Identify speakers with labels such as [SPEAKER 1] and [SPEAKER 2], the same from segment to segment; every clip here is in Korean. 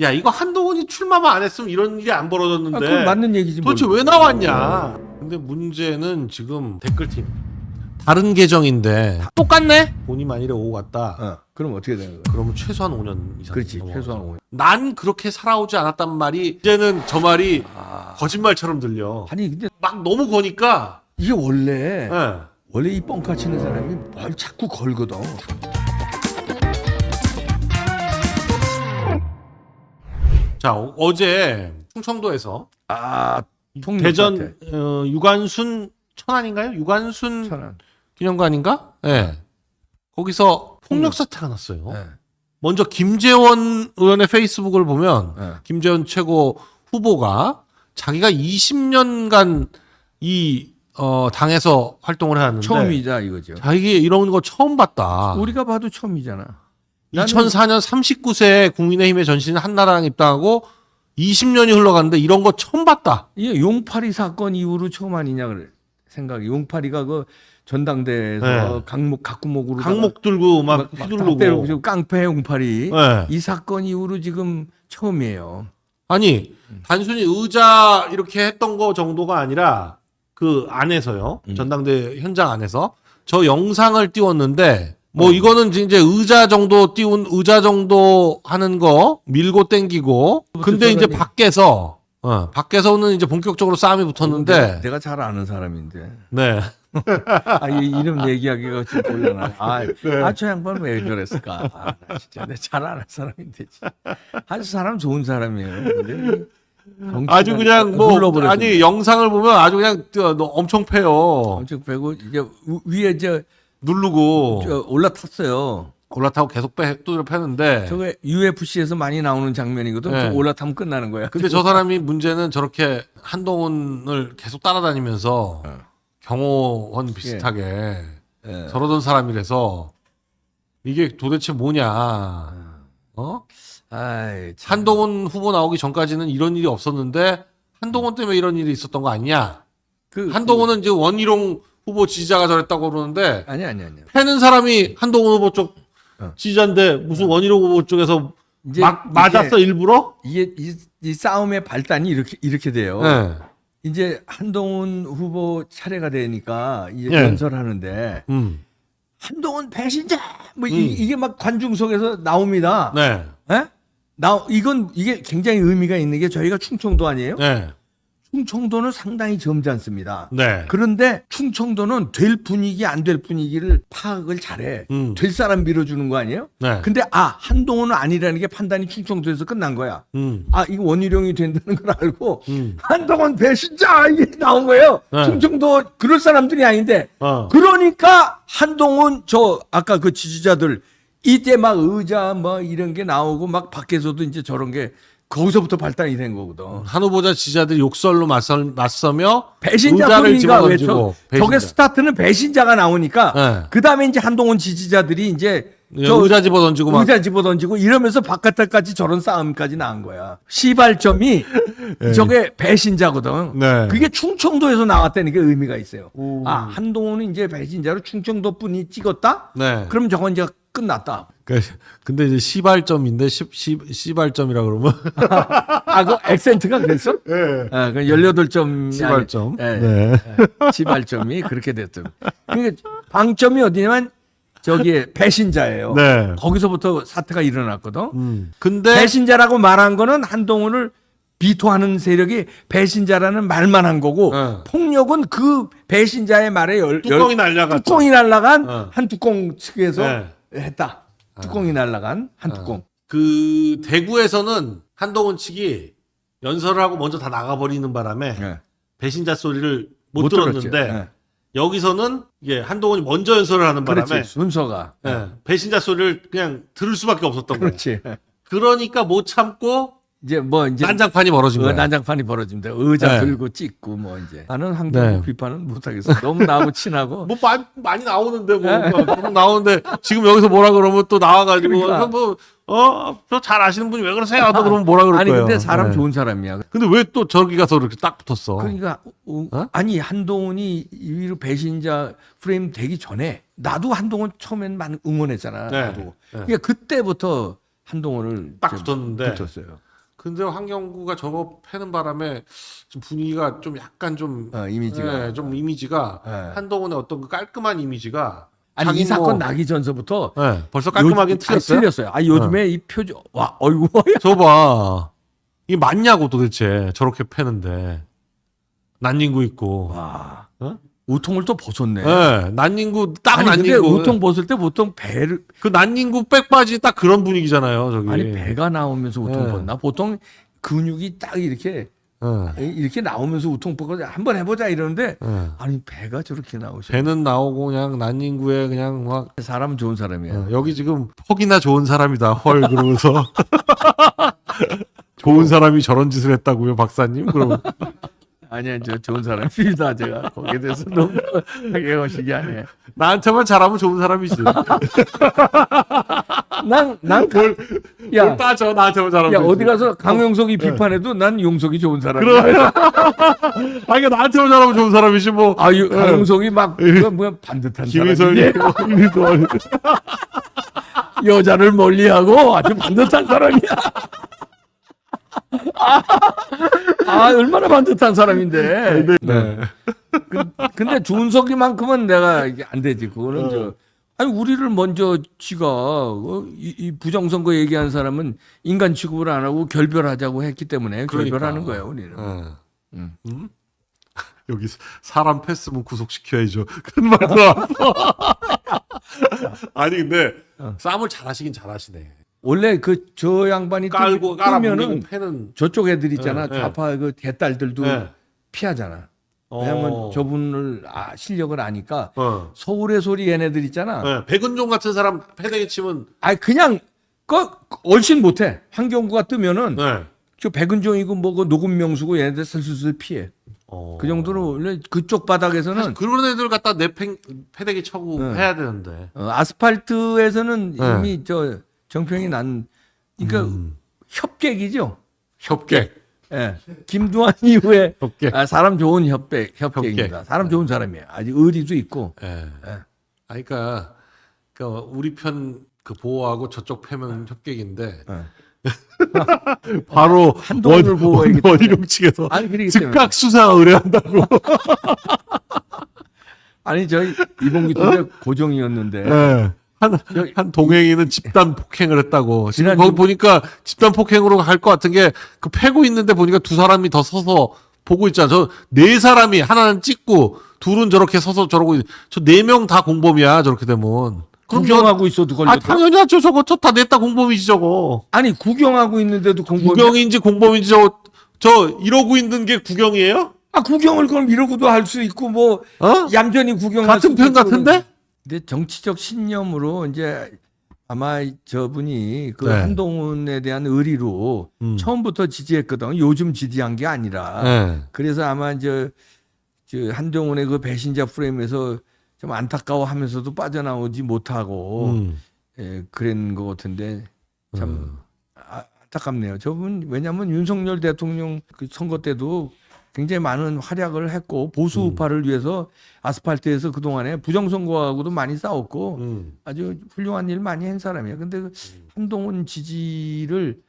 [SPEAKER 1] 야 이거 한동훈이 출마만 안 했으면 이런 일이 안 벌어졌는데
[SPEAKER 2] 아, 그건 맞는 얘기지. 뭘.
[SPEAKER 1] 도대체 왜 나왔냐? 근데 문제는 지금 댓글팀 다른 계정인데 똑같네. 돈이 만일에 오고 갔다.
[SPEAKER 2] 어, 그럼 어떻게 되는 거야?
[SPEAKER 1] 그러면 최소한 5년 이상.
[SPEAKER 2] 그렇지.
[SPEAKER 1] 넘어가죠.
[SPEAKER 2] 최소한 5년.
[SPEAKER 1] 난 그렇게 살아오지 않았단 말이 이제는 저 말이
[SPEAKER 2] 아.
[SPEAKER 1] 거짓말처럼 들려.
[SPEAKER 2] 아니 근데
[SPEAKER 1] 막 너무 거니까.
[SPEAKER 2] 이게 원래
[SPEAKER 1] 예.
[SPEAKER 2] 원래 이 뻥카 치는 사람이 뭘 자꾸 걸거든.
[SPEAKER 1] 자 어- 어제 충청도에서
[SPEAKER 2] 아, 통역
[SPEAKER 1] 대전. 어, 유관순 천안인가요? 유관순
[SPEAKER 2] 천안.
[SPEAKER 1] 기념관인가? 예. 거기서 폭력 사태가 났어요.
[SPEAKER 2] 예.
[SPEAKER 1] 먼저 김재원 의원의 페이스북을 보면
[SPEAKER 2] 예.
[SPEAKER 1] 김재원 최고 후보가 자기가 20년간 이 어, 당에서 활동을 해왔는데
[SPEAKER 2] 처음이자 이거죠.
[SPEAKER 1] 자기 이런 거 처음 봤다.
[SPEAKER 2] 우리가 봐도 처음이잖아. 나는-
[SPEAKER 1] 2004년 39세 국민의힘에 전신 한나라당 입당하고 20년이 흘러갔는데 이런 거 처음 봤다.
[SPEAKER 2] 이게 용파리 사건 이후로 처음 아니냐 그래 생각이. 용파리가 그 전당대에서
[SPEAKER 1] 네.
[SPEAKER 2] 강목 각구목으로
[SPEAKER 1] 강목 들고 막 휘두르고.
[SPEAKER 2] 깡패 용파리
[SPEAKER 1] 네.
[SPEAKER 2] 이 사건 이후로 지금 처음이에요.
[SPEAKER 1] 아니 단순히 의자 이렇게 했던 거 정도가 아니라 그 안에서요
[SPEAKER 2] 음.
[SPEAKER 1] 전당대 현장 안에서 저 영상을 띄웠는데 뭐
[SPEAKER 2] 어.
[SPEAKER 1] 이거는 이제 의자 정도 띄운 의자 정도 하는 거 밀고 땡기고 근데 이제
[SPEAKER 2] 사람이-
[SPEAKER 1] 밖에서 어, 밖에서는 이제 본격적으로 싸움이
[SPEAKER 2] 내가,
[SPEAKER 1] 붙었는데
[SPEAKER 2] 내가 잘 아는 사람인데.
[SPEAKER 1] 네
[SPEAKER 2] 아, 이 이름 얘기하기가 좀 곤란하네. 아,
[SPEAKER 1] 네.
[SPEAKER 2] 아, 저 양반 왜 그랬을까? 아, 나 진짜 내가 잘 아는 사람인데. 진짜. 아주 사람 좋은 사람이에요. 근데
[SPEAKER 1] 아주 그냥 뭐. 아니 영상을 보면 아주 그냥 엄청 패요
[SPEAKER 2] 엄청 빼고 이제 우- 위에 저,
[SPEAKER 1] 누르고
[SPEAKER 2] 저 올라탔어요.
[SPEAKER 1] 올라타고 계속 빼 두드려 패는데
[SPEAKER 2] 저게 UFC에서 많이 나오는 장면이거든.
[SPEAKER 1] 네.
[SPEAKER 2] 저 올라타면 끝나는 거야.
[SPEAKER 1] 근데 저 사람이 문제는 저렇게 한동훈을 계속 따라다니면서
[SPEAKER 2] 어.
[SPEAKER 1] 경호원 비슷하게
[SPEAKER 2] 예.
[SPEAKER 1] 저러던 사람이라서 이게 도대체 뭐냐 어
[SPEAKER 2] 아이, 참.
[SPEAKER 1] 한동훈 후보 나오기 전까지는 이런 일이 없었는데 한동훈 때문에 이런 일이 있었던 거 아니냐
[SPEAKER 2] 그,
[SPEAKER 1] 한동훈은 이제 원희룡 후보 지지자가 저랬다고 그러는데
[SPEAKER 2] 그, 아니 아니 아니.
[SPEAKER 1] 패는 사람이 한동훈 후보 쪽
[SPEAKER 2] 어.
[SPEAKER 1] 지지자인데 무슨 원희룡 후보 쪽에서
[SPEAKER 2] 이제
[SPEAKER 1] 막
[SPEAKER 2] 이게-
[SPEAKER 1] 맞았어 일부러?
[SPEAKER 2] 이게 이, 이 싸움의 발단이 이렇게 이렇게 돼요.
[SPEAKER 1] 네.
[SPEAKER 2] 이제 한동훈 후보 차례가 되니까 이제
[SPEAKER 1] 예.
[SPEAKER 2] 연설하는데
[SPEAKER 1] 음.
[SPEAKER 2] 한동훈 배신자 뭐
[SPEAKER 1] 음.
[SPEAKER 2] 이, 게막 관중석에서 나옵니다.
[SPEAKER 1] 네.
[SPEAKER 2] 예? 나 이건 이게 굉장히 의미가 있는 게 저희가 충청도 아니에요?
[SPEAKER 1] 네.
[SPEAKER 2] 충청도는 상당히 점잖습니다.
[SPEAKER 1] 네.
[SPEAKER 2] 그런데 충청도는 될 분위기 안 될 분위기를 파악을 잘해.
[SPEAKER 1] 음.
[SPEAKER 2] 될 사람 밀어주는 거 아니에요?
[SPEAKER 1] 네.
[SPEAKER 2] 근데 아 한동훈은 아니라는 게 판단이 충청도에서 끝난 거야.
[SPEAKER 1] 음.
[SPEAKER 2] 아 이거 원희룡이 된다는 걸 알고
[SPEAKER 1] 음.
[SPEAKER 2] 한동훈 배신자 이게 나온 거예요.
[SPEAKER 1] 네.
[SPEAKER 2] 충청도 그럴 사람들이 아닌데
[SPEAKER 1] 어.
[SPEAKER 2] 그러니까 한동훈 저 아까 그 지지자들 이때 막 의자 뭐 이런 게 나오고 막 밖에서도 이제 저런 게 거기서부터 발단이 된 거거든.
[SPEAKER 1] 한 후보자 지지자들이 욕설로 맞서, 맞서며
[SPEAKER 2] 배신자
[SPEAKER 1] 의자를
[SPEAKER 2] 소리가 왜 저,
[SPEAKER 1] 집어던지고
[SPEAKER 2] 저게
[SPEAKER 1] 배신자.
[SPEAKER 2] 스타트는 배신자가 나오니까
[SPEAKER 1] 네.
[SPEAKER 2] 그 다음에 이제 한동훈 지지자들이 이제
[SPEAKER 1] 저 의자 집어 던지고 막
[SPEAKER 2] 의자 집어 던지고 이러면서 바깥까지 저런 싸움까지 나온 거야. 시발점이 저게 배신자거든.
[SPEAKER 1] 네.
[SPEAKER 2] 그게 충청도에서 나왔다는 게 의미가 있어요.
[SPEAKER 1] 오.
[SPEAKER 2] 아 한동훈은 이제 배신자로 충청도 분이 찍었다?
[SPEAKER 1] 네.
[SPEAKER 2] 그럼 저건 이제 끝났다.
[SPEAKER 1] 그- 근데 이제 시발점인데 시, 시, 시발점이라 그러면
[SPEAKER 2] 아, 그 액센트가 그랬어?
[SPEAKER 1] 네.
[SPEAKER 2] 아, 그 18점.
[SPEAKER 1] 시발점.
[SPEAKER 2] 예,
[SPEAKER 1] 네.
[SPEAKER 2] 시발점이 그렇게 됐던. 그러니까 방점이 어디냐면 저기에 배신자예요.
[SPEAKER 1] 네.
[SPEAKER 2] 거기서부터 사태가 일어났거든.
[SPEAKER 1] 음. 근데
[SPEAKER 2] 배신자라고 말한 거는 한동훈을 비토하는 세력이 배신자라는 말만 한 거고
[SPEAKER 1] 네.
[SPEAKER 2] 폭력은 그 배신자의 말에 열,
[SPEAKER 1] 뚜껑이
[SPEAKER 2] 열-
[SPEAKER 1] 날려갔죠.
[SPEAKER 2] 뚜껑이 날라간
[SPEAKER 1] 어.
[SPEAKER 2] 한 뚜껑 측에서
[SPEAKER 1] 네.
[SPEAKER 2] 했다. 뚜껑이 날라간 한 뚜껑.
[SPEAKER 1] 그 대구에서는 한동훈 측이 연설을 하고 먼저 다 나가버리는 바람에
[SPEAKER 2] 네.
[SPEAKER 1] 배신자 소리를 못,
[SPEAKER 2] 못
[SPEAKER 1] 들었는데.
[SPEAKER 2] 네.
[SPEAKER 1] 여기서는 이게 한동훈이 먼저 연설을 하는 바람에
[SPEAKER 2] 그렇지 순서가.
[SPEAKER 1] 예, 배신자 소리를 그냥 들을 수밖에 없었던 거예요.
[SPEAKER 2] 그렇지.
[SPEAKER 1] 그러니까 못 참고
[SPEAKER 2] 이제 뭐 이제
[SPEAKER 1] 난장판이 벌어진
[SPEAKER 2] 그
[SPEAKER 1] 거예요.
[SPEAKER 2] 난장판이 벌어집니다. 의자
[SPEAKER 1] 네.
[SPEAKER 2] 들고 찍고 뭐 이제 나는 한국
[SPEAKER 1] 네.
[SPEAKER 2] 비판은 못 하겠어. 너무 나하고 친하고.
[SPEAKER 1] 뭐 많이, 많이 나오는데 뭐 너무 나오는데 지금 여기서 뭐라 그러면 또 나와가지고
[SPEAKER 2] 그러니까.
[SPEAKER 1] 뭐 어저 잘 아시는 분이 왜 그러세요? 또 그러면 뭐라 그럴
[SPEAKER 2] 아니
[SPEAKER 1] 거예요.
[SPEAKER 2] 근데 사람
[SPEAKER 1] 네.
[SPEAKER 2] 좋은 사람이야.
[SPEAKER 1] 근데 왜 또 저기 가서 이렇게 딱 붙었어?
[SPEAKER 2] 그러니까 어,
[SPEAKER 1] 어?
[SPEAKER 2] 아니 한동훈이 위로 배신자 프레임 되기 전에 나도 한동훈 처음엔 많이 응원했잖아.
[SPEAKER 1] 네.
[SPEAKER 2] 나도.
[SPEAKER 1] 네.
[SPEAKER 2] 그러니까 그때부터 한동훈을 딱좀
[SPEAKER 1] 붙었는데
[SPEAKER 2] 붙었어요.
[SPEAKER 1] 근데 황경구가 저거 패는 바람에 좀 분위기가 좀 약간 좀
[SPEAKER 2] 어, 이미지가
[SPEAKER 1] 예, 좀 이미지가
[SPEAKER 2] 예.
[SPEAKER 1] 한동훈의 어떤 그 깔끔한 이미지가
[SPEAKER 2] 아니 이 사건
[SPEAKER 1] 뭐-
[SPEAKER 2] 나기 전서부터
[SPEAKER 1] 예, 벌써 깔끔하긴
[SPEAKER 2] 요즘- 아니,
[SPEAKER 1] 틀렸어요.
[SPEAKER 2] 틀렸어요. 아 요즘에 이 표정 와 어이구
[SPEAKER 1] 저봐 이게 맞냐고 도대체 저렇게 패는데 난닝구 있고
[SPEAKER 2] 와
[SPEAKER 1] 어?
[SPEAKER 2] 우통을 또 벗었네.
[SPEAKER 1] 예, 난닝구 딱
[SPEAKER 2] 아니 근데
[SPEAKER 1] 난닝구
[SPEAKER 2] 우통 벗을 때 보통 배를
[SPEAKER 1] 그 난닝구 백바지 딱 그런 분위기잖아요 저기
[SPEAKER 2] 아니 배가 나오면서 우통
[SPEAKER 1] 예.
[SPEAKER 2] 벗나 보통 근육이 딱 이렇게
[SPEAKER 1] 예,
[SPEAKER 2] 이렇게 나오면서 우통 벗고 한번 해보자 이러는데
[SPEAKER 1] 예.
[SPEAKER 2] 아니 배가 저렇게 나오셔.
[SPEAKER 1] 배는 나오고 그냥 난닝구에 그냥 막
[SPEAKER 2] 사람은 좋은 사람이야.
[SPEAKER 1] 어, 여기 지금 퍽이나 좋은 사람이다 헐 그러면서 좋은 사람이 저런 짓을 했다고요 박사님 그럼
[SPEAKER 2] 아니야 저 좋은 사람입니다 제가 거기에 대해서 너무 하게거시기 하네.
[SPEAKER 1] 나한테만 잘하면 좋은 사람이지
[SPEAKER 2] 난 난
[SPEAKER 1] 뭘,
[SPEAKER 2] 야,
[SPEAKER 1] 뭘 따져 나한테만 잘하면
[SPEAKER 2] 야
[SPEAKER 1] 되지.
[SPEAKER 2] 어디 가서 강용석이 비판해도 난 용석이 좋은 사람이야.
[SPEAKER 1] 그럼 아니 그러니까 나한테만 잘하면 좋은 사람이지 뭐
[SPEAKER 2] 아, 유, 강용석이 막 뭐야 반듯한
[SPEAKER 1] 김희설
[SPEAKER 2] 사람이지.
[SPEAKER 1] 김희설
[SPEAKER 2] 여자를 멀리하고 아주 반듯한 사람이야. 아, 아, 얼마나 반듯한 사람인데.
[SPEAKER 1] 네.
[SPEAKER 2] 그, 근데 준석이만큼은 내가 이게 안 되지. 그거는 저 아니 우리를 먼저 지가 어, 이, 이 부정선거 얘기한 사람은 인간 취급을 안 하고 결별하자고 했기 때문에
[SPEAKER 1] 그러니까.
[SPEAKER 2] 결별하는 거예요 우리는.
[SPEAKER 1] 응.
[SPEAKER 2] 음.
[SPEAKER 1] 음? 여기 사람 패스면 구속시켜야죠. 그런 말 나왔어. 아니 근데
[SPEAKER 2] 어.
[SPEAKER 1] 싸움을 잘하시긴 잘하시네.
[SPEAKER 2] 원래 그 저 양반이
[SPEAKER 1] 깔고 깔아보면 패는.
[SPEAKER 2] 저쪽 애들 있잖아
[SPEAKER 1] 네, 네.
[SPEAKER 2] 좌파 그 대딸들도
[SPEAKER 1] 네.
[SPEAKER 2] 피하잖아. 왜냐면
[SPEAKER 1] 어.
[SPEAKER 2] 저분을 아, 실력을 아니까
[SPEAKER 1] 어.
[SPEAKER 2] 서울의 소리 얘네들 있잖아.
[SPEAKER 1] 네. 백은종 같은 사람 패대기 치면
[SPEAKER 2] 아 그냥 그 얼씬 못해. 황경구가 뜨면은
[SPEAKER 1] 네.
[SPEAKER 2] 저 백은종이고 뭐그 녹음 명수고 얘네들 슬슬슬 피해.
[SPEAKER 1] 어.
[SPEAKER 2] 그 정도로 원래 그쪽 바닥에서는
[SPEAKER 1] 그런 애들 갖다 내 팽, 패대기 쳐고
[SPEAKER 2] 네.
[SPEAKER 1] 해야 되는데.
[SPEAKER 2] 어, 아스팔트에서는
[SPEAKER 1] 네.
[SPEAKER 2] 이미 저 정평이 난 그러니까
[SPEAKER 1] 음.
[SPEAKER 2] 협객이죠.
[SPEAKER 1] 협객.
[SPEAKER 2] 예. 김두한 이후에
[SPEAKER 1] 협객.
[SPEAKER 2] 아, 사람 좋은 협백, 협객입니다.
[SPEAKER 1] 협객.
[SPEAKER 2] 사람 좋은 사람이에요. 아주 의리도 있고.
[SPEAKER 1] 예.
[SPEAKER 2] 예.
[SPEAKER 1] 아, 그러니까, 그러니까 우리 편 그 보호하고 저쪽 패면 협객인데
[SPEAKER 2] 예.
[SPEAKER 1] 바로
[SPEAKER 2] 한동훈을 보호해야겠다.
[SPEAKER 1] 원희룡 측에서
[SPEAKER 2] 아니
[SPEAKER 1] 즉각 수사 의뢰한다고.
[SPEAKER 2] 아니 저희 이봉기 때문에 고정이었는데
[SPEAKER 1] 예. 한, 한 동행이는 집단 폭행을 했다고. 지금 거기
[SPEAKER 2] 주-
[SPEAKER 1] 보니까 집단 폭행으로 갈 것 같은 게 그 패고 있는데 보니까 두 사람이 더 서서 보고 있잖아. 저 네 사람이 하나는 찍고 둘은 저렇게 서서 저러고 저 네 명 다 공범이야. 저렇게 되면.
[SPEAKER 2] 구경하고 있어도
[SPEAKER 1] 아
[SPEAKER 2] 걸렸다.
[SPEAKER 1] 당연히 하죠. 저거 저 다 냈다 공범이지 저거.
[SPEAKER 2] 아니 구경하고 있는데도 공범.
[SPEAKER 1] 구경인지 공범인지 저, 저 이러고 있는 게 구경이에요?
[SPEAKER 2] 아 구경을 그럼 이러고도 할 수 있고 뭐
[SPEAKER 1] 어?
[SPEAKER 2] 얌전히 구경할
[SPEAKER 1] 같은 편 같은데?
[SPEAKER 2] 근데 정치적 신념으로 이제 아마 저분이 그
[SPEAKER 1] 네.
[SPEAKER 2] 한동훈에 대한 의리로
[SPEAKER 1] 음.
[SPEAKER 2] 처음부터 지지했거든. 요즘 지지한 게 아니라.
[SPEAKER 1] 네.
[SPEAKER 2] 그래서 아마 이제 저 한동훈의 그 배신자 프레임에서 좀 안타까워하면서도 빠져나오지 못하고
[SPEAKER 1] 음.
[SPEAKER 2] 예, 그런 것 같은데 참
[SPEAKER 1] 음.
[SPEAKER 2] 아, 안타깝네요. 저분 왜냐하면 윤석열 대통령 그 선거 때도 굉장히 많은 활약을 했고 보수
[SPEAKER 1] 음.
[SPEAKER 2] 우파를 위해서 아스팔트에서 그 동안에 부정선거하고도 많이 싸웠고
[SPEAKER 1] 음.
[SPEAKER 2] 아주 훌륭한 일 많이 한 사람이야. 근데 그 한동훈 지지를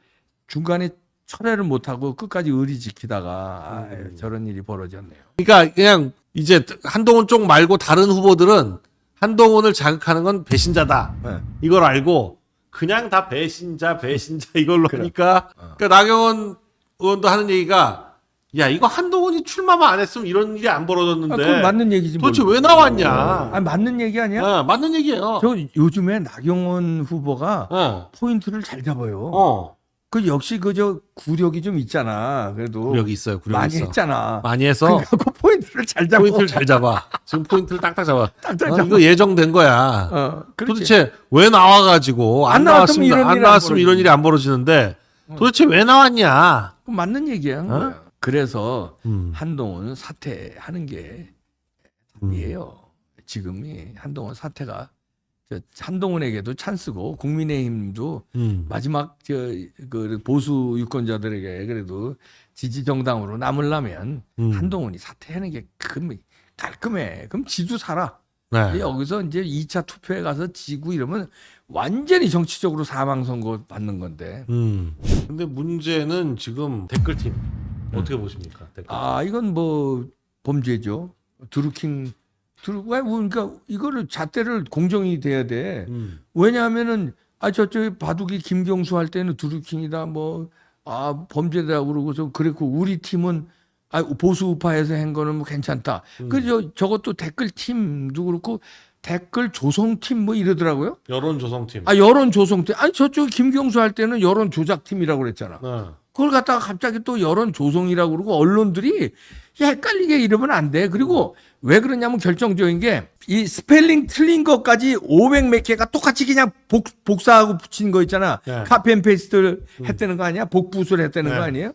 [SPEAKER 2] 중간에 철회를 못하고 끝까지 의리 지키다가
[SPEAKER 1] 음.
[SPEAKER 2] 아유, 저런 일이 벌어졌네요.
[SPEAKER 1] 그러니까 그냥 이제 한동훈 쪽 말고 다른 후보들은 한동훈을 자극하는 건 배신자다.
[SPEAKER 2] 네.
[SPEAKER 1] 이걸 알고 그냥 다 배신자 배신자 이걸로
[SPEAKER 2] 그래.
[SPEAKER 1] 하니까
[SPEAKER 2] 어.
[SPEAKER 1] 그러니까 나경원 의원도 하는 얘기가 야 이거 한동훈이 출마만 안 했으면 이런 일이 안 벌어졌는데
[SPEAKER 2] 아, 그건 맞는 얘기지. 뭘.
[SPEAKER 1] 도대체 왜 나왔냐?
[SPEAKER 2] 아 맞는 얘기 아니야?
[SPEAKER 1] 어, 맞는 얘기예요.
[SPEAKER 2] 저 요즘에 나경원 후보가
[SPEAKER 1] 어.
[SPEAKER 2] 포인트를 잘 잡아요.
[SPEAKER 1] 어.
[SPEAKER 2] 그 역시 그 저 구력이 좀 있잖아. 그래도
[SPEAKER 1] 구력이 있어요. 구력이
[SPEAKER 2] 많이
[SPEAKER 1] 있어.
[SPEAKER 2] 했잖아.
[SPEAKER 1] 많이 해서
[SPEAKER 2] 그래갖고 포인트를 잘 잡아.
[SPEAKER 1] 포인트를 잘 잡아. 지금 포인트를 딱딱 잡아.
[SPEAKER 2] 딱딱
[SPEAKER 1] 어,
[SPEAKER 2] 잡아.
[SPEAKER 1] 이거 예정된 거야.
[SPEAKER 2] 어, 그렇지.
[SPEAKER 1] 도대체 왜 나와가지고 안,
[SPEAKER 2] 안 나왔으면
[SPEAKER 1] 나왔으면
[SPEAKER 2] 이런
[SPEAKER 1] 안.
[SPEAKER 2] 일이 안
[SPEAKER 1] 벌어지는데 도대체 왜 나왔냐?
[SPEAKER 2] 그 맞는 얘기야.
[SPEAKER 1] 어?
[SPEAKER 2] 그래서
[SPEAKER 1] 음.
[SPEAKER 2] 한동훈 사퇴하는 게 답이에요. 지금이 한동훈 사퇴가 저 한동훈에게도 찬스고 국민의힘도
[SPEAKER 1] 음.
[SPEAKER 2] 마지막 저그 보수 유권자들에게 그래도 지지 정당으로 남으려면
[SPEAKER 1] 음.
[SPEAKER 2] 한동훈이 사퇴하는 게 금, 깔끔해. 그럼 지도 살아.
[SPEAKER 1] 네.
[SPEAKER 2] 여기서 이제 2차 투표에 가서 지고 이러면 완전히 정치적으로 사망 선고 받는 건데.
[SPEAKER 1] 음. 근데 문제는 지금 댓글팀 어떻게 보십니까? 댓글.
[SPEAKER 2] 아 이건 뭐 범죄죠. 드루킹 드루 왜 그러니까 이거를 잣대를 공정이 돼야 돼.
[SPEAKER 1] 음.
[SPEAKER 2] 왜냐하면은 아 저쪽에 바둑이 김경수 할 때는 드루킹이다 뭐 아 범죄다 그러고서 그랬고 우리 팀은 아 보수 우파에서 한 거는 뭐 괜찮다.
[SPEAKER 1] 음.
[SPEAKER 2] 그저 저것도 댓글 팀도 그렇고 댓글 조성팀 뭐 이러더라고요.
[SPEAKER 1] 여론 조성팀.
[SPEAKER 2] 아 여론 조성팀 아니 저쪽 김경수 할 때는 여론 조작팀이라고 그랬잖아.
[SPEAKER 1] 네.
[SPEAKER 2] 그걸 갖다가 갑자기 또 여론 조성이라고 그러고 언론들이 야, 헷갈리게 이러면 안 돼. 그리고 왜 그러냐면 결정적인 게 이 스펠링 틀린 것까지 500 몇 개가 똑같이 그냥 복, 복사하고 붙인 거 있잖아.
[SPEAKER 1] 네.
[SPEAKER 2] 카피 앤 페이스트를 했다는 거 아니야? 복붙을 했다는
[SPEAKER 1] 네.
[SPEAKER 2] 거 아니에요?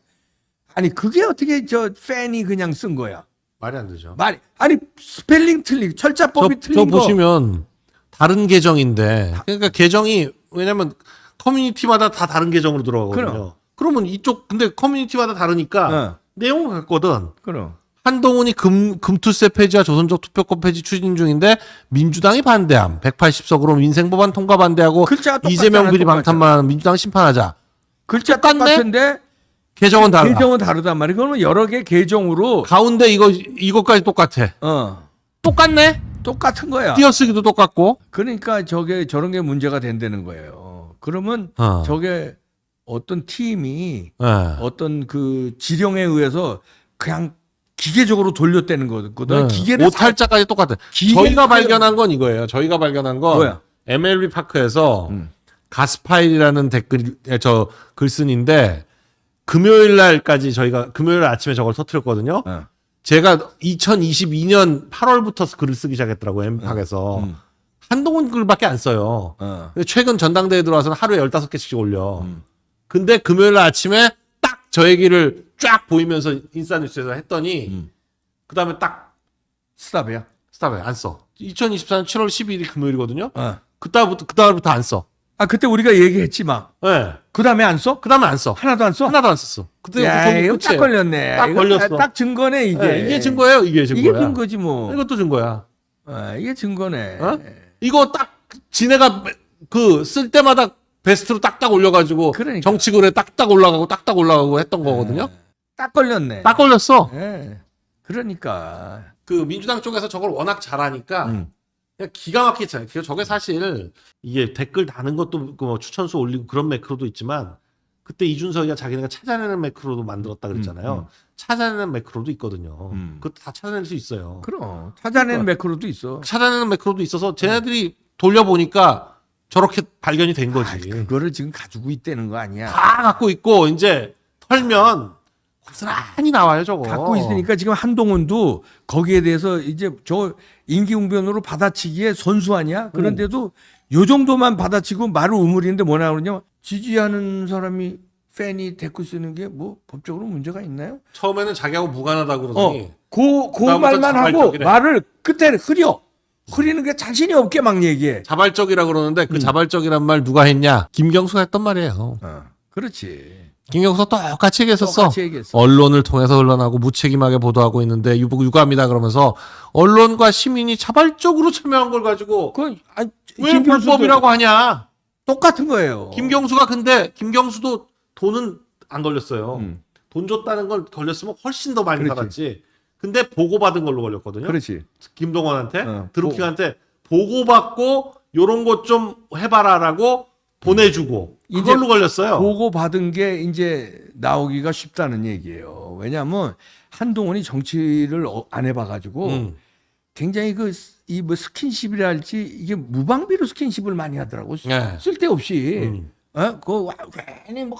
[SPEAKER 2] 아니 그게 어떻게 저 팬이 그냥 쓴 거야?
[SPEAKER 1] 말이 안 되죠.
[SPEAKER 2] 말이 아니 스펠링 틀린
[SPEAKER 1] 저,
[SPEAKER 2] 철자법이
[SPEAKER 1] 저
[SPEAKER 2] 틀린 거.
[SPEAKER 1] 보시면 다른 계정인데 그러니까 계정이 왜냐면 커뮤니티마다 다 다른 계정으로 들어가거든요.
[SPEAKER 2] 그럼.
[SPEAKER 1] 그러면 이쪽 근데 커뮤니티마다 다르니까
[SPEAKER 2] 어,
[SPEAKER 1] 내용은 같거든.
[SPEAKER 2] 그럼.
[SPEAKER 1] 한동훈이 금, 금투세 폐지와 조선족 투표권 폐지 추진 중인데 민주당이 반대함. 180석으로 민생 법안 통과 반대하고 이재명 비리. 방탄만 민주당 심판하자.
[SPEAKER 2] 글자
[SPEAKER 1] 똑같네?
[SPEAKER 2] 똑같은데
[SPEAKER 1] 계정은 달라.
[SPEAKER 2] 계정은 다르단 말이야. 그러면 여러 개 계정으로
[SPEAKER 1] 가운데 이거 이것까지 똑같아.
[SPEAKER 2] 어
[SPEAKER 1] 똑같네.
[SPEAKER 2] 똑같은 거야.
[SPEAKER 1] 띄어쓰기도 똑같고.
[SPEAKER 2] 그러니까 저게 저런 게 문제가 된다는 거예요. 그러면
[SPEAKER 1] 어.
[SPEAKER 2] 저게 어떤 팀이
[SPEAKER 1] 예.
[SPEAKER 2] 어떤 그 지령에 의해서 그냥 기계적으로 돌렸다는 거거든. 기계를 사-
[SPEAKER 1] 오탈자까지 똑같아.
[SPEAKER 2] 기계를
[SPEAKER 1] 저희가
[SPEAKER 2] 사용-
[SPEAKER 1] 발견한 건 이거예요. 저희가 발견한 건
[SPEAKER 2] 뭐야?
[SPEAKER 1] MLB 파크에서
[SPEAKER 2] 음.
[SPEAKER 1] 가스파일이라는 댓글 저 글쓴인데 금요일 날까지 저희가 금요일 아침에 저걸 터뜨렸거든요.
[SPEAKER 2] 어.
[SPEAKER 1] 제가 2022년 8월부터 글을 쓰기 시작했더라고요. 엠팍에서.
[SPEAKER 2] 음.
[SPEAKER 1] 한동훈 글밖에 안 써요.
[SPEAKER 2] 어.
[SPEAKER 1] 근데 최근 전당대회 들어와서는 하루에 15개씩 올려.
[SPEAKER 2] 음.
[SPEAKER 1] 근데 금요일 날 아침에 딱 저 얘기를 쫙 보이면서 인사뉴스에서 했더니
[SPEAKER 2] 음.
[SPEAKER 1] 그 다음에 딱
[SPEAKER 2] 스탑이야.
[SPEAKER 1] 스탑해 안 써. 2024년 7월 12일이 금요일이거든요.
[SPEAKER 2] 어.
[SPEAKER 1] 그다음부터 그다음부터 안 써.
[SPEAKER 2] 아 그때 우리가 얘기했지 막.
[SPEAKER 1] 예.
[SPEAKER 2] 그 다음에 안 써?
[SPEAKER 1] 그 다음에 안 써.
[SPEAKER 2] 하나도 안 써?
[SPEAKER 1] 하나도 안 썼어. 그때
[SPEAKER 2] 야, 이거 딱
[SPEAKER 1] 끝이에요.
[SPEAKER 2] 걸렸네.
[SPEAKER 1] 딱
[SPEAKER 2] 이거
[SPEAKER 1] 걸렸어.
[SPEAKER 2] 딱 증거네 이게.
[SPEAKER 1] 예, 이게 증거예요. 이게 증거야.
[SPEAKER 2] 이게 증거지 뭐.
[SPEAKER 1] 이것도 증거야.
[SPEAKER 2] 아, 이게 증거네.
[SPEAKER 1] 어? 이거 딱 지네가 그 쓸 때마다 베스트로 딱딱 올려가지고
[SPEAKER 2] 그러니까.
[SPEAKER 1] 정치글에 딱딱 올라가고 딱딱 올라가고 했던 거거든요.
[SPEAKER 2] 딱 걸렸네.
[SPEAKER 1] 딱 걸렸어.
[SPEAKER 2] 예. 그러니까.
[SPEAKER 1] 그 민주당 쪽에서 저걸 워낙 잘하니까
[SPEAKER 2] 음.
[SPEAKER 1] 그냥 기가 막히잖아요. 그 저게 사실 이게 댓글 다는 것도 그뭐 추천수 올리고 그런 매크로도 있지만 그때 이준석이가 자기네가 찾아내는 매크로도 만들었다 그랬잖아요.
[SPEAKER 2] 음, 음.
[SPEAKER 1] 찾아내는 매크로도 있거든요.
[SPEAKER 2] 음.
[SPEAKER 1] 그것도 다 찾아낼 수 있어요.
[SPEAKER 2] 그럼 찾아내는 매크로도 있어.
[SPEAKER 1] 찾아내는 매크로도 있어서 쟤네들이 돌려보니까 저렇게 발견이 된 거지.
[SPEAKER 2] 아, 그거를 지금 가지고 있다는 거 아니야.
[SPEAKER 1] 다 갖고 있고 이제 털면 고스란히 나와요 저거.
[SPEAKER 2] 갖고 있으니까 지금 한동훈도 거기에 대해서 이제 저 임기응변으로 받아치기에 선수 아니야? 그런데도 요 정도만 받아치고 말을 우물이는데 뭐냐 그러냐? 지지하는 사람이 팬이 댓글 쓰는 게 뭐 법적으로 문제가 있나요?
[SPEAKER 1] 처음에는 자기하고 무관하다 그러더니
[SPEAKER 2] 어, 그, 그
[SPEAKER 1] 그다음부터
[SPEAKER 2] 말만 하고
[SPEAKER 1] 자발적이래.
[SPEAKER 2] 말을 끝에 흐려. 흐리는 게 자신이 없게 막 얘기해.
[SPEAKER 1] 자발적이라 그러는데
[SPEAKER 2] 음.
[SPEAKER 1] 그 자발적이란 말 누가 했냐? 김경수가 했던 말이에요.
[SPEAKER 2] 어, 그렇지.
[SPEAKER 1] 김경수가 똑같이 얘기했었어.
[SPEAKER 2] 똑같이 얘기했어.
[SPEAKER 1] 언론을 통해서 흘러나고 무책임하게 보도하고 있는데 유- 유감이다 그러면서 언론과 시민이 자발적으로 참여한 걸 가지고
[SPEAKER 2] 그, 아,
[SPEAKER 1] 왜
[SPEAKER 2] 김경수도
[SPEAKER 1] 불법이라고 하냐?
[SPEAKER 2] 똑같은 거예요.
[SPEAKER 1] 김경수가 근데 김경수도 돈은 안 걸렸어요.
[SPEAKER 2] 음,
[SPEAKER 1] 돈 줬다는 걸 걸렸으면 훨씬 더 많이
[SPEAKER 2] 그렇지.
[SPEAKER 1] 받았지. 근데 보고받은 걸로 걸렸거든요.
[SPEAKER 2] 그렇지.
[SPEAKER 1] 김동원한테
[SPEAKER 2] 어,
[SPEAKER 1] 드루킹한테 보고받고 요런 것 좀 해봐라라고 보내주고
[SPEAKER 2] 이제
[SPEAKER 1] 그걸로 걸렸어요.
[SPEAKER 2] 보고 받은 게 이제 나오기가 쉽다는 얘기예요. 왜냐하면 한동훈이 정치를 어- 안 해봐가지고
[SPEAKER 1] 음.
[SPEAKER 2] 굉장히 그 이 뭐 스킨십이라 할지 이게 무방비로 스킨십을 많이 하더라고.
[SPEAKER 1] 네.
[SPEAKER 2] 쓸데없이.
[SPEAKER 1] 음.
[SPEAKER 2] 어? 그 와, 괜히 뭐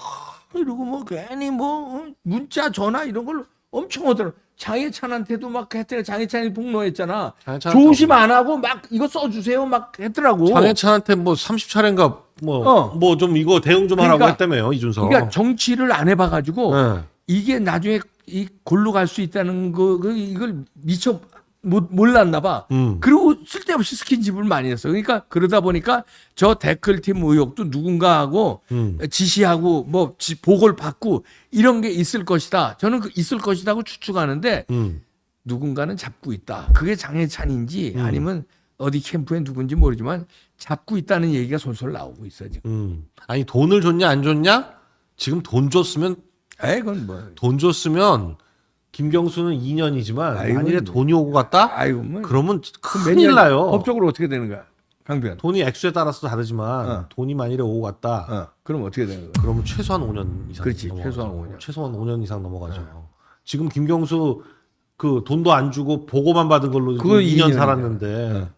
[SPEAKER 2] 이러고 뭐 괜히 뭐 어? 문자 전화 이런 걸로 엄청 하더라고. 장혜찬한테도 막 했더니 장혜찬이 폭로했잖아.
[SPEAKER 1] 장혜찬한테
[SPEAKER 2] 조심 안 하고 막 이거 써주세요 막 했더라고.
[SPEAKER 1] 장혜찬한테 뭐 30차례인가 뭐뭐
[SPEAKER 2] 어.
[SPEAKER 1] 좀 이거 대응 좀 하라고
[SPEAKER 2] 그러니까-
[SPEAKER 1] 했다며요 이준석.
[SPEAKER 2] 그러니까 정치를 안 해봐가지고
[SPEAKER 1] 네.
[SPEAKER 2] 이게 나중에 이 골로 갈 수 있다는 거, 그 이걸 미처 못 몰랐나 봐.
[SPEAKER 1] 음.
[SPEAKER 2] 그리고 쓸데없이 스킨십을 많이 했어. 그러니까 그러다 보니까 저 댓글팀 의혹도 누군가하고
[SPEAKER 1] 음.
[SPEAKER 2] 지시하고 뭐 지- 보고를 받고 이런 게 있을 것이다. 저는 그 있을 것이다고 추측하는데
[SPEAKER 1] 음.
[SPEAKER 2] 누군가는 잡고 있다. 그게 장혜찬인지
[SPEAKER 1] 음.
[SPEAKER 2] 아니면 어디 캠프에 누군지 모르지만 잡고 있다는 얘기가 솔솔 나오고 있어 지금.
[SPEAKER 1] 음. 아니 돈을 줬냐 안 줬냐? 지금 돈 줬으면
[SPEAKER 2] 에이 그건 뭐.
[SPEAKER 1] 돈 줬으면 김경수는 2년이지만
[SPEAKER 2] 아이고,
[SPEAKER 1] 만일에
[SPEAKER 2] 뭐.
[SPEAKER 1] 돈이 오고 갔다?
[SPEAKER 2] 아이고 뭐.
[SPEAKER 1] 그러면
[SPEAKER 2] 그럼
[SPEAKER 1] 큰일 나요.
[SPEAKER 2] 법적으로 어떻게 되는 거야, 강변?
[SPEAKER 1] 돈이 액수에 따라서 다르지만
[SPEAKER 2] 어.
[SPEAKER 1] 돈이 만일에 오고 갔다.
[SPEAKER 2] 어, 그럼 어떻게 되는 거야?
[SPEAKER 1] 그러면 최소한 5년 이상
[SPEAKER 2] 그렇지,
[SPEAKER 1] 넘어가죠.
[SPEAKER 2] 최소한 5년.
[SPEAKER 1] 최소한 5년 이상 넘어가죠. 지금 김경수 그 돈도 안 주고 보고만 받은 걸로
[SPEAKER 2] 그거
[SPEAKER 1] 2년
[SPEAKER 2] 2년이잖아.
[SPEAKER 1] 살았는데.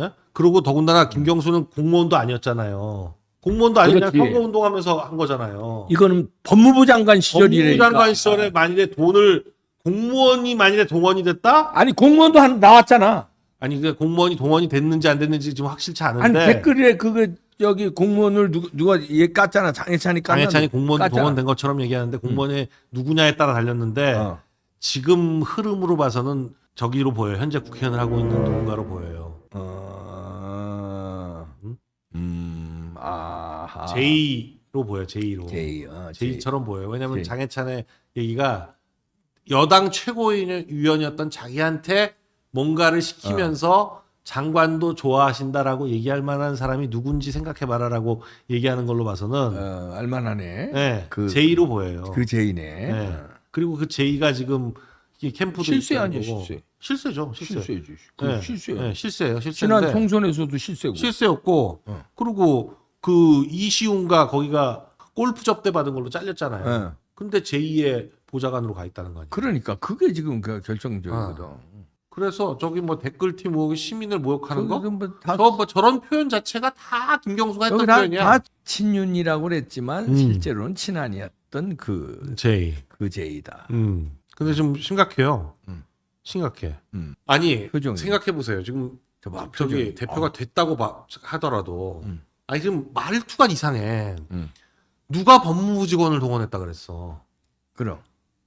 [SPEAKER 1] 예? 그리고 더군다나 김경수는 공무원도 아니었잖아요. 공무원도
[SPEAKER 2] 그렇지.
[SPEAKER 1] 선거 운동하면서 한 거잖아요.
[SPEAKER 2] 이거는 법무부 장관 시절이니까.
[SPEAKER 1] 법무부 장관 시절에 만일에 돈을 공무원이 만일에 동원이 됐다?
[SPEAKER 2] 아니 공무원도 한 나왔잖아.
[SPEAKER 1] 아니 그 공무원이 동원이 됐는지 안 됐는지 지금 확실치
[SPEAKER 2] 아니
[SPEAKER 1] 않은데
[SPEAKER 2] 댓글에 그거 저기 공무원을 누구 누가 얘 깠잖아. 장해찬이 깠나?
[SPEAKER 1] 장해찬이 공무원
[SPEAKER 2] 깠잖아.
[SPEAKER 1] 동원된 것처럼 얘기하는데 공무원이 누구냐에 따라 달렸는데
[SPEAKER 2] 어.
[SPEAKER 1] 지금 흐름으로 봐서는 저기로 보여요. 현재 국회의원을 하고 있는 누군가로 보여요.
[SPEAKER 2] 어. 음. 아하.
[SPEAKER 1] 제2로 보여. 제2로.
[SPEAKER 2] 제이. 어,
[SPEAKER 1] 제2처럼 보여 요. 왜냐하면
[SPEAKER 2] 제이.
[SPEAKER 1] 장해찬의 얘기가 여당 최고위원이었던 자기한테 뭔가를 시키면서 장관도 좋아하신다라고 얘기할 만한 사람이 누군지 생각해 봐라라고 얘기하는 걸로 봐서는
[SPEAKER 2] 어, 알만하네.
[SPEAKER 1] 네,
[SPEAKER 2] 그-
[SPEAKER 1] 제2로 보여요.
[SPEAKER 2] 그 제이네.
[SPEAKER 1] 네.
[SPEAKER 2] 어.
[SPEAKER 1] 그리고 그 제이가 지금 이 캠프도
[SPEAKER 2] 실세
[SPEAKER 1] 거고.
[SPEAKER 2] 실세.
[SPEAKER 1] 실세죠, 실세.
[SPEAKER 2] 실수해지. 그
[SPEAKER 1] 네,
[SPEAKER 2] 실수예요.
[SPEAKER 1] 네, 실세예요,
[SPEAKER 2] 지난
[SPEAKER 1] 실세인데
[SPEAKER 2] 총선에서도 실수고.
[SPEAKER 1] 실세였고
[SPEAKER 2] 어.
[SPEAKER 1] 그리고 그 이시훈가 거기가 골프 접대 받은 걸로 잘렸잖아요.
[SPEAKER 2] 예.
[SPEAKER 1] 근데 제2의 보좌관으로 가 있다는 거 아니에요.
[SPEAKER 2] 그러니까 그게 지금 그 결정적이거든.
[SPEAKER 1] 그래서 저기 뭐 댓글팀 모으기 시민을 모욕하는 거,
[SPEAKER 2] 뭐 다,
[SPEAKER 1] 저 뭐 저런 표현 자체가 다 김경수가 했던
[SPEAKER 2] 다,
[SPEAKER 1] 표현이야.
[SPEAKER 2] 다 친윤이라고 그랬지만
[SPEAKER 1] 음.
[SPEAKER 2] 실제로는 친한이었던 그,
[SPEAKER 1] 제이.
[SPEAKER 2] 그 제이다.
[SPEAKER 1] 음. 근데 좀 심각해요.
[SPEAKER 2] 음.
[SPEAKER 1] 심각해.
[SPEAKER 2] 음.
[SPEAKER 1] 아니
[SPEAKER 2] 표정이.
[SPEAKER 1] 생각해 보세요. 지금
[SPEAKER 2] 저 봐,
[SPEAKER 1] 저기. 대표가
[SPEAKER 2] 어.
[SPEAKER 1] 됐다고 봐- 하더라도
[SPEAKER 2] 음.
[SPEAKER 1] 아니 지금 말투가 이상해.
[SPEAKER 2] 음.
[SPEAKER 1] 누가 법무부 직원을 동원했다 그랬어.
[SPEAKER 2] 그럼.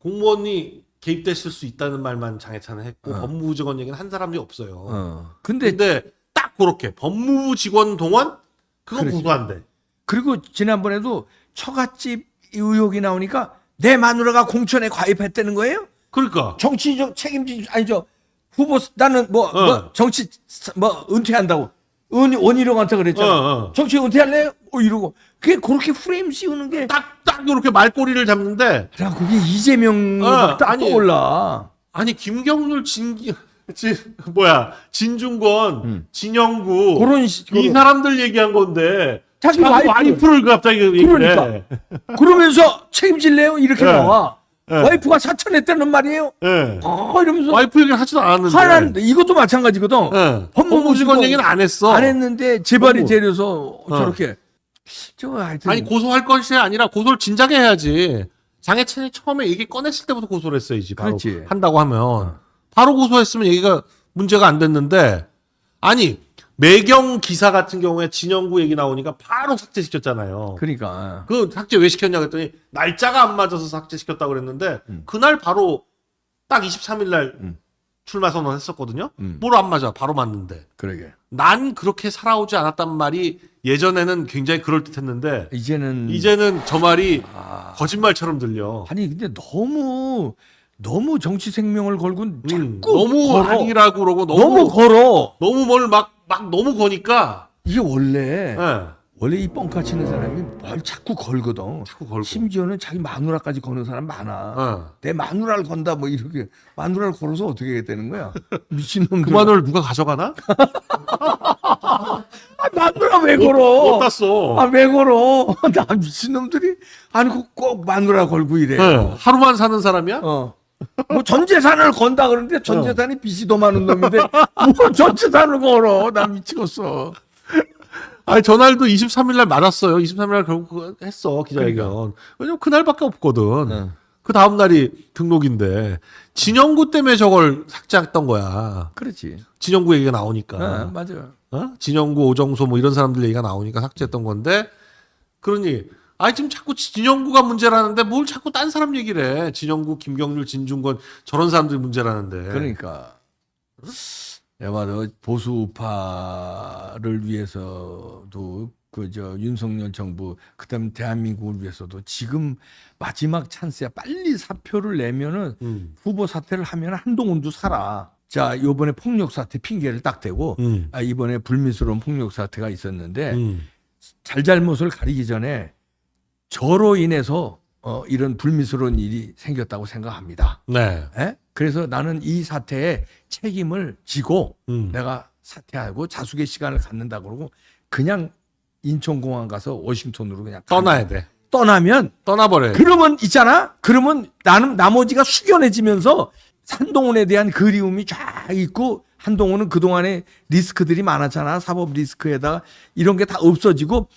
[SPEAKER 1] 공무원이 개입됐을 수 있다는 말만 장해찬은 했고
[SPEAKER 2] 어.
[SPEAKER 1] 법무부 직원 얘기는 한 사람이 없어요.
[SPEAKER 2] 어. 근데
[SPEAKER 1] 근데 딱 그렇게 법무부 직원 동원 그건
[SPEAKER 2] 그렇지.
[SPEAKER 1] 고소 안 돼.
[SPEAKER 2] 그리고 지난번에도 처갓집 의혹이 나오니까 내 마누라가 공천에 가입했다는 거예요?
[SPEAKER 1] 그러니까
[SPEAKER 2] 정치적 책임지 아니죠. 후보 나는 뭐,
[SPEAKER 1] 어.
[SPEAKER 2] 뭐 정치 뭐 은퇴한다고 은 원희룡한테 그랬잖아.
[SPEAKER 1] 어, 어.
[SPEAKER 2] 정치 은퇴할래요? 어 이러고 그게 그렇게 프레임 씌우는 게.
[SPEAKER 1] 딱딱 이렇게 말꼬리를 잡는데
[SPEAKER 2] 야 그게 이재명
[SPEAKER 1] 어,
[SPEAKER 2] 딱
[SPEAKER 1] 아니.
[SPEAKER 2] 떠올라.
[SPEAKER 1] 아니 김경률 진기 진 뭐야 진중권
[SPEAKER 2] 음.
[SPEAKER 1] 진영구
[SPEAKER 2] 그런 시,
[SPEAKER 1] 이
[SPEAKER 2] 그런-
[SPEAKER 1] 사람들 얘기한 건데
[SPEAKER 2] 자기 와이프.
[SPEAKER 1] 와이프를 갑자기 얘기해.
[SPEAKER 2] 그러니까. 그러면서 책임질래요? 이렇게
[SPEAKER 1] 예.
[SPEAKER 2] 나와.
[SPEAKER 1] 예.
[SPEAKER 2] 와이프가 사천했다는 말이에요.
[SPEAKER 1] 예.
[SPEAKER 2] 어 이러면서
[SPEAKER 1] 와이프 얘기는 하지도 않았는데.
[SPEAKER 2] 화난 이것도 마찬가지거든.
[SPEAKER 1] 예.
[SPEAKER 2] 법무부
[SPEAKER 1] 직원 얘기는 안 했어.
[SPEAKER 2] 안 했는데 재발이
[SPEAKER 1] 법무.
[SPEAKER 2] 재려서 저렇게 저 하여튼
[SPEAKER 1] 아니 고소할 것이 아니라 고소를 진작에 해야지. 장해찬이 처음에 얘기 꺼냈을 때부터 고소를 했어야지. 바로
[SPEAKER 2] 그렇지.
[SPEAKER 1] 한다고 하면 바로 고소했으면 얘기가 문제가 안 됐는데 아니 매경 기사 같은 경우에 진영구 얘기 나오니까 바로 삭제시켰잖아요.
[SPEAKER 2] 그러니까
[SPEAKER 1] 그 삭제 왜 시켰냐 그랬더니 날짜가 안 맞아서 삭제시켰다고 그랬는데
[SPEAKER 2] 음.
[SPEAKER 1] 그날 바로 딱 23일 날
[SPEAKER 2] 음.
[SPEAKER 1] 출마 선언했었거든요.
[SPEAKER 2] 음.
[SPEAKER 1] 뭘 안 맞아. 바로 맞는데.
[SPEAKER 2] 그러게
[SPEAKER 1] 난 그렇게 살아오지 않았단 말이 예전에는 굉장히 그럴 듯했는데
[SPEAKER 2] 이제는
[SPEAKER 1] 이제는 저 말이
[SPEAKER 2] 아,
[SPEAKER 1] 거짓말처럼 들려.
[SPEAKER 2] 아니 근데 너무 너무 정치 생명을 걸고
[SPEAKER 1] 음,
[SPEAKER 2] 자꾸
[SPEAKER 1] 너무
[SPEAKER 2] 걸어.
[SPEAKER 1] 아니라고 그러고
[SPEAKER 2] 너무,
[SPEAKER 1] 너무
[SPEAKER 2] 걸어
[SPEAKER 1] 너무 뭘 막 막 너무 거니까
[SPEAKER 2] 이게 원래
[SPEAKER 1] 예,
[SPEAKER 2] 원래 이 뻥카 치는 사람이 뭘 자꾸 걸거든
[SPEAKER 1] 자꾸 걸고.
[SPEAKER 2] 심지어는 자기 마누라까지 거는 사람 많아
[SPEAKER 1] 어.
[SPEAKER 2] 내 마누라를 건다 뭐 이렇게 마누라를 걸어서 어떻게 하겠다는 거야 미친놈들
[SPEAKER 1] 그 마늘 누가 가져가나?
[SPEAKER 2] 아, 마누라 왜 걸어
[SPEAKER 1] 못 땄어.
[SPEAKER 2] 아 왜 걸어 나 미친놈들이 아니 그꼭 마누라 걸고 이래
[SPEAKER 1] 예, 하루만 사는 사람이야?
[SPEAKER 2] 어. 뭐 전 재산을 건다 그러는데 전 재산이 빚이 더 많은 놈인데 뭐 전 재산을 걸어 나 미치겠어
[SPEAKER 1] 아니 전날도 23일 날 맞았어요. 23일 날 결국 그거 했어 기자회견. 왜냐면 그날밖에 없거든.
[SPEAKER 2] 응.
[SPEAKER 1] 그 다음 날이 등록인데 진영구 때문에 저걸 삭제했던 거야.
[SPEAKER 2] 그렇지
[SPEAKER 1] 진영구 얘기가 나오니까.
[SPEAKER 2] 어, 맞아
[SPEAKER 1] 어? 진영구, 오정소 뭐 이런 사람들 얘기가 나오니까 삭제했던 건데 그러니 아니 지금 자꾸 진영구가 문제라는데 뭘 자꾸 딴 사람 얘기를 해. 진영구, 김경률, 진중권 저런 사람들이 문제라는데.
[SPEAKER 2] 그러니까 봐도 보수 우파를 위해서도 그 저 윤석열 정부 그다음 대한민국을 위해서도 지금 마지막 찬스야 빨리 사표를 내면은
[SPEAKER 1] 음.
[SPEAKER 2] 후보 사퇴를 하면 한동훈도 살아 자 요번에 폭력 사태 핑계를 딱 대고
[SPEAKER 1] 음.
[SPEAKER 2] 아, 이번에 불미스러운 폭력 사태가 있었는데
[SPEAKER 1] 음.
[SPEAKER 2] 잘잘못을 가리기 전에 저로 인해서 어, 이런 불미스러운 일이 생겼다고 생각합니다.
[SPEAKER 1] 네.
[SPEAKER 2] 예? 그래서 나는 이 사태에 책임을 지고
[SPEAKER 1] 음.
[SPEAKER 2] 내가 사퇴하고 자숙의 시간을 갖는다 그러고 그냥 인천공항 가서 워싱턴으로 그냥
[SPEAKER 1] 떠나야 돼.
[SPEAKER 2] 떠나면
[SPEAKER 1] 떠나버려. 요
[SPEAKER 2] 그러면 있잖아. 그러면 나는 나머지가 숙연해지면서 한동훈에 대한 그리움이 쫙 있고 한동훈은 그동안에 리스크들이 많았잖아. 사법 리스크에다가 이런 게 다 없어지고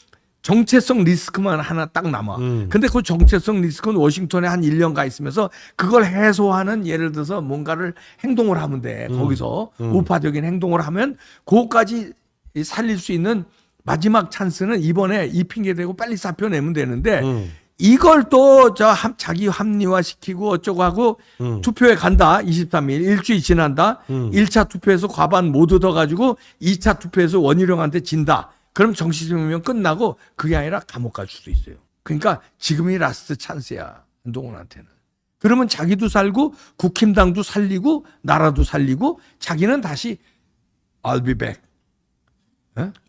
[SPEAKER 2] 정체성 리스크만 하나 딱 남아.
[SPEAKER 1] 음.
[SPEAKER 2] 근데 그 정체성 리스크는 워싱턴에 한 1년 가 있으면서 그걸 해소하는 예를 들어서 뭔가를 행동을 하면 돼. 거기서
[SPEAKER 1] 음.
[SPEAKER 2] 우파적인 행동을 하면 그거까지 살릴 수 있는 마지막 찬스는 이번에 이 핑계 대고 빨리 사표 내면 되는데
[SPEAKER 1] 음.
[SPEAKER 2] 이걸 또 저 자기 합리화 시키고 어쩌고 하고
[SPEAKER 1] 음.
[SPEAKER 2] 투표에 간다. 23일 일주일 지난다.
[SPEAKER 1] 음.
[SPEAKER 2] 1차 투표에서 과반 못 얻어 가지고 2차 투표에서 원희룡한테 진다. 그럼 정치생명 끝나고 그게 아니라 감옥 갈 수도 있어요. 그러니까 지금이 라스트 찬스야. 한동훈한테는. 그러면 자기도 살고 국힘당도 살리고 나라도 살리고 자기는 다시 I'll be back.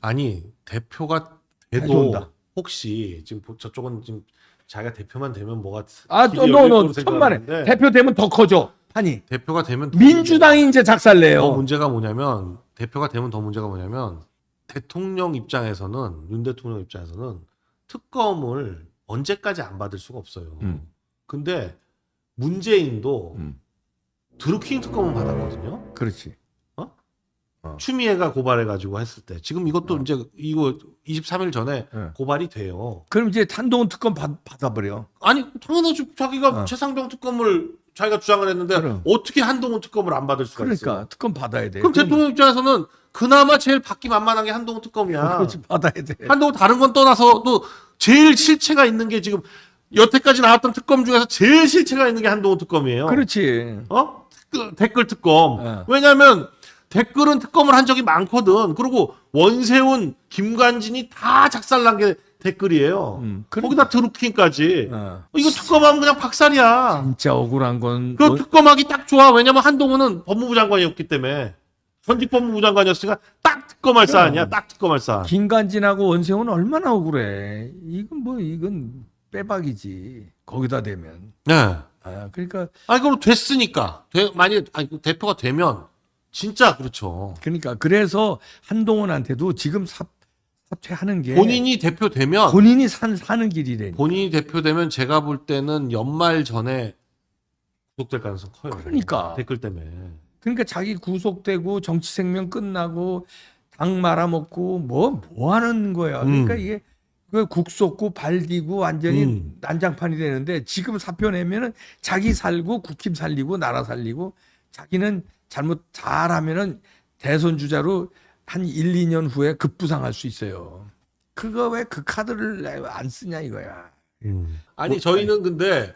[SPEAKER 1] 아니 대표가 돼도. 혹시 지금 보- 저쪽은 지금 자기가 대표만 되면 뭐가
[SPEAKER 2] 아,
[SPEAKER 1] 길이
[SPEAKER 2] 또,
[SPEAKER 1] 열릴
[SPEAKER 2] 너, 너,
[SPEAKER 1] 거로
[SPEAKER 2] 천만에. 대표 되면 더 커져. 판이.
[SPEAKER 1] 대표가 되면 더
[SPEAKER 2] 민주당이 이제 작살내요.
[SPEAKER 1] 더 문제가 뭐냐면 대표가 되면 더 문제가 뭐냐면 대통령 입장에서는 윤 대통령 입장에서는 특검을 언제까지 안 받을 수가 없어요.
[SPEAKER 2] 음.
[SPEAKER 1] 근데 문재인도
[SPEAKER 2] 음.
[SPEAKER 1] 드루킹 특검은 받았거든요.
[SPEAKER 2] 그렇지.
[SPEAKER 1] 추미애가 고발해가지고 했을 때 지금 이것도 이제 이거 23일 전에
[SPEAKER 2] 네.
[SPEAKER 1] 고발이 돼요.
[SPEAKER 2] 그럼 이제 한동훈 특검 받, 받아버려.
[SPEAKER 1] 아니 당연하지 자기가
[SPEAKER 2] 어.
[SPEAKER 1] 최상병 특검을 자기가 주장을 했는데
[SPEAKER 2] 그럼.
[SPEAKER 1] 어떻게 한동훈 특검을 안 받을 수가
[SPEAKER 2] 그러니까
[SPEAKER 1] 있어?
[SPEAKER 2] 특검 받아야 돼.
[SPEAKER 1] 그럼 대통령 입장에서는 그나마 제일 받기 만만한 게 한동훈 특검이야.
[SPEAKER 2] 그렇지 받아야 돼.
[SPEAKER 1] 한동훈 다른 건 떠나서도 제일 실체가 있는 게 지금 여태까지 나왔던 특검 중에서 제일 실체가 있는 게 한동훈 특검이에요.
[SPEAKER 2] 그렇지.
[SPEAKER 1] 어? 댓글, 댓글 특검.
[SPEAKER 2] 어.
[SPEAKER 1] 왜냐하면 댓글은 특검을 한 적이 많거든. 그리고 원세훈, 김관진이 다 작살난 게 댓글이에요.
[SPEAKER 2] 음,
[SPEAKER 1] 거기다 드루킹까지.
[SPEAKER 2] 어.
[SPEAKER 1] 이거 특검하면 그냥 박살이야.
[SPEAKER 2] 진짜 억울한 건
[SPEAKER 1] 그
[SPEAKER 2] 뭐-
[SPEAKER 1] 특검하기 딱 좋아. 왜냐면 한동훈은 법무부 장관이었기 때문에. 전직 법무부 장관이었으니까 딱 특검할 사안이야. 딱 특검할 사안.
[SPEAKER 2] 김관진하고 원세훈 얼마나 억울해. 이건 뭐 이건 빼박이지. 거기다 대면.
[SPEAKER 1] 네.
[SPEAKER 2] 아, 그러니까
[SPEAKER 1] 아니 그럼 됐으니까. 돼, 만약에 아니, 그 대표가 되면 진짜 그렇죠.
[SPEAKER 2] 그러니까 그래서 한동훈한테도 지금 사, 사퇴하는 게
[SPEAKER 1] 본인이 대표 되면
[SPEAKER 2] 예. 본인이 산, 사는 길이래.
[SPEAKER 1] 본인이 대표되면 제가 볼 때는 연말 전에 구속될 가능성 커요.
[SPEAKER 2] 그러니까.
[SPEAKER 1] 댓글 때문에.
[SPEAKER 2] 그러니까 자기 구속되고 정치 생명 끝나고 당 말아먹고 뭐뭐 하는 거야. 그러니까
[SPEAKER 1] 음.
[SPEAKER 2] 이게 그 국속고 발디고 완전히
[SPEAKER 1] 음.
[SPEAKER 2] 난장판이 되는데 지금 사표 내면은 자기 살고 국힘 살리고 나라 살리고 자기는 잘못 잘하면은 대선 주자로 한 1, 2년 후에 급부상할 수 있어요. 그거 왜 그 카드를 안 쓰냐 이거야.
[SPEAKER 1] 아니
[SPEAKER 2] 뭐,
[SPEAKER 1] 저희는 근데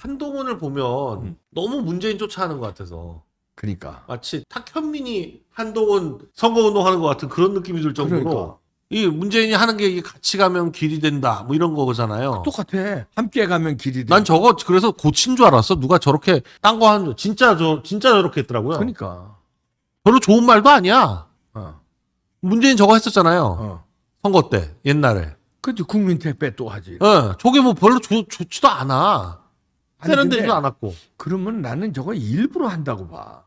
[SPEAKER 1] 한동훈을 보면
[SPEAKER 2] 음.
[SPEAKER 1] 너무 문재인 쫓아하는 것 같아서
[SPEAKER 2] 그러니까.
[SPEAKER 1] 마치 탁현민이 한동훈 선거운동하는 것 같은 그런 느낌이 들 정도로
[SPEAKER 2] 그러니까.
[SPEAKER 1] 이 문재인이 하는 게 같이 가면 길이 된다 뭐 이런 거잖아요.
[SPEAKER 2] 똑같아. 함께 가면 길이 돼.
[SPEAKER 1] 난 저거 그래서 고친 줄 알았어. 누가 저렇게 딴 거 하는 줄 진짜 저 진짜 저렇게 했더라고요.
[SPEAKER 2] 그러니까.
[SPEAKER 1] 별로 좋은 말도 아니야.
[SPEAKER 2] 어.
[SPEAKER 1] 문재인 저거 했었잖아요.
[SPEAKER 2] 어.
[SPEAKER 1] 선거 때 옛날에.
[SPEAKER 2] 그지 국민 택배 또 하지.
[SPEAKER 1] 예, 저게 뭐 별로 좋, 좋지도 않아.
[SPEAKER 2] 아니,
[SPEAKER 1] 세련되지도
[SPEAKER 2] 근데
[SPEAKER 1] 않았고.
[SPEAKER 2] 그러면 나는 저거 일부러 한다고 봐.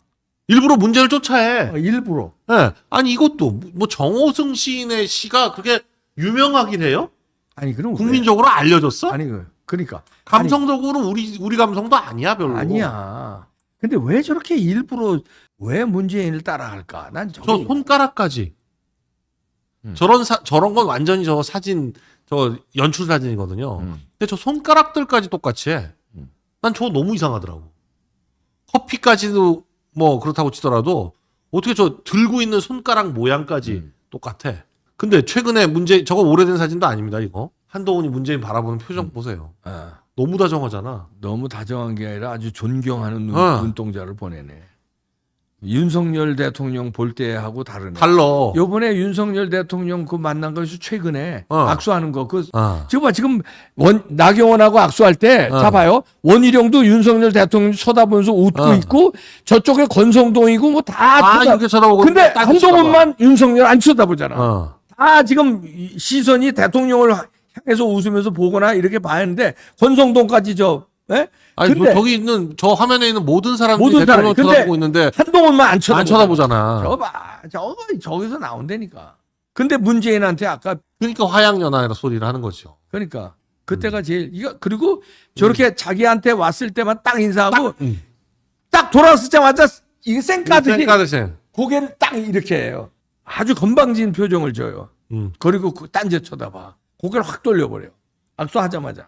[SPEAKER 1] 일부러 문제를 쫓아해.
[SPEAKER 2] 어, 일부러.
[SPEAKER 1] 예. 아니 이것도 뭐 정호승 시인의 시가 그렇게 유명하긴 해요?
[SPEAKER 2] 아니 그럼 왜?
[SPEAKER 1] 국민적으로 알려졌어?
[SPEAKER 2] 아니 그 그러니까
[SPEAKER 1] 감성적으로 우리 우리 감성도 아니야 별로.
[SPEAKER 2] 아니 야. 근데 왜 저렇게 일부러 왜 문재인을 따라할까?
[SPEAKER 1] 난저 손가락까지.
[SPEAKER 2] 음.
[SPEAKER 1] 저런 사, 저런 건 완전히 저 사진 저 연출 사진이거든요.
[SPEAKER 2] 음.
[SPEAKER 1] 근데 저 손가락들까지 똑같이 해.
[SPEAKER 2] 음.
[SPEAKER 1] 난 저거 너무 이상하더라고. 커피까지도 뭐 그렇다고 치더라도 어떻게 저 들고 있는 손가락 모양까지
[SPEAKER 2] 음.
[SPEAKER 1] 똑같아. 근데 최근에 문재 저거 오래된 사진도 아닙니다 이거. 한동훈이 문재인 바라보는 표정
[SPEAKER 2] 음.
[SPEAKER 1] 보세요.
[SPEAKER 2] 아,
[SPEAKER 1] 너무 다정하잖아.
[SPEAKER 2] 너무 다정한 게 아니라 아주 존경하는 눈,
[SPEAKER 1] 어.
[SPEAKER 2] 눈동자를 보내네. 윤석열 대통령 볼 때하고 다르네.
[SPEAKER 1] 달러.
[SPEAKER 2] 요번에 윤석열 대통령 그 만난 것이 최근에
[SPEAKER 1] 어.
[SPEAKER 2] 악수하는 거. 그
[SPEAKER 1] 어.
[SPEAKER 2] 지금 봐 지금 원 나경원하고 악수할 때
[SPEAKER 1] 어.
[SPEAKER 2] 잡아요. 원희룡도 윤석열 대통령 쳐다보면서 웃고
[SPEAKER 1] 어.
[SPEAKER 2] 있고 저쪽에 권성동이고 뭐다
[SPEAKER 1] 아, 이렇게 쳐다보고.
[SPEAKER 2] 근데
[SPEAKER 1] 딴
[SPEAKER 2] 한동훈만 윤석열 안 쳐다보잖아.
[SPEAKER 1] 어.
[SPEAKER 2] 다 지금 이 시선이 대통령을 향해서 웃으면서 보거나 이렇게 봐야 하는데 권성동까지 저 예?
[SPEAKER 1] 아니,
[SPEAKER 2] 근데
[SPEAKER 1] 저, 기 있는, 저 화면에 있는 모든 사람들이
[SPEAKER 2] 모든
[SPEAKER 1] 대통령.
[SPEAKER 2] 근데
[SPEAKER 1] 쳐다보고 있는데,
[SPEAKER 2] 한동훈만 안 쳐다보잖아.
[SPEAKER 1] 안 쳐다보잖아.
[SPEAKER 2] 저거 봐. 저거 저기서 나온다니까. 근데 문재인한테 아까
[SPEAKER 1] 그러니까 화양연화라 소리를 하는 거죠.
[SPEAKER 2] 그러니까 그때가 제일 이거 그리고 저렇게 자기한테 왔을 때만 딱 인사하고
[SPEAKER 1] 음.
[SPEAKER 2] 딱 돌아서자마자 이게 쌩까듯이
[SPEAKER 1] 까드센.
[SPEAKER 2] 고개를 딱 이렇게 해요. 아주 건방진 표정을 줘요.
[SPEAKER 1] 음.
[SPEAKER 2] 그리고 그 딴데 쳐다봐. 고개를 확 돌려버려. 악수하자마자.